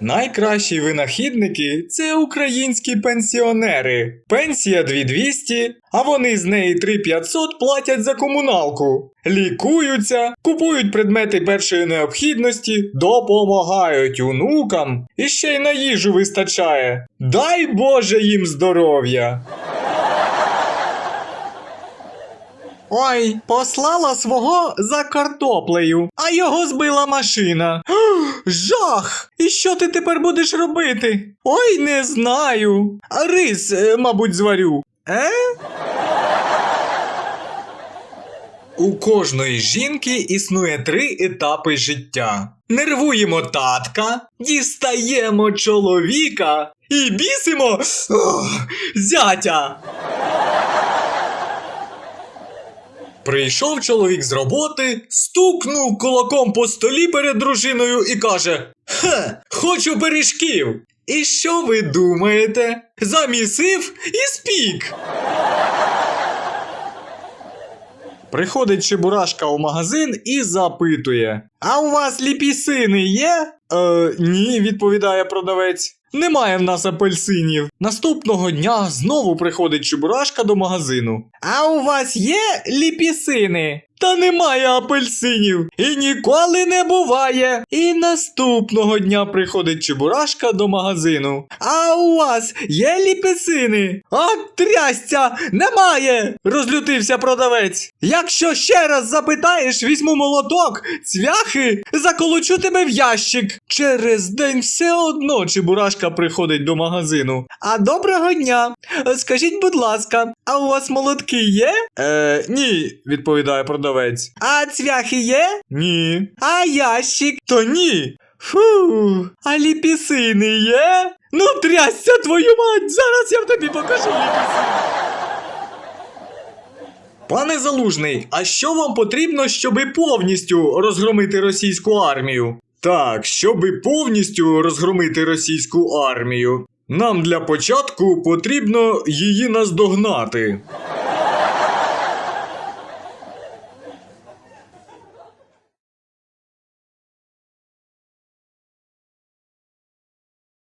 Найкращі винахідники це українські пенсіонери. Пенсія 2200, а вони з неї 3500 платять за комуналку. Лікуються, купують предмети першої необхідності, допомагають онукам і ще й на їжу вистачає. Дай Боже їм здоров'я! Ой, послала свого за картоплею, а його збила машина. Жах! І що ти тепер будеш робити? Ой, не знаю. Рис, е, мабуть, зварю. Е? У кожної жінки існує три етапи життя. Нервуємо татка, дістаємо чоловіка і бісимо зятя. Прийшов чоловік з роботи, стукнув кулаком по столі перед дружиною і каже: Хе, хочу пиріжків. І що ви думаєте? Замісив і спік. Приходить Чебурашка у магазин і запитує: А у вас ліпісини є? Е, ні, відповідає продавець. Немає в нас апельсинів. Наступного дня знову приходить Чебурашка до магазину. А у вас є ліпісини? Та немає апельсинів і ніколи не буває. І наступного дня приходить Чебурашка до магазину. А у вас є ліпісини? А трясця немає. Розлютився продавець. Якщо ще раз запитаєш, візьму молоток, цвяхи, заколочу тебе в ящик. Через день все одно Чебурашка приходить до магазину. А доброго дня. Скажіть, будь ласка, а у вас молотки є? Е, ні, відповідає продавець. А цвяхи є? Ні. А ящик? То ні. Фу, а ліпісини є? Ну, трясся твою мать! Зараз я в тобі покажу ліпісини. Пане Залужний, а що вам потрібно, щоби повністю розгромити російську армію? Так, щоби повністю розгромити російську армію. Нам для початку потрібно її наздогнати.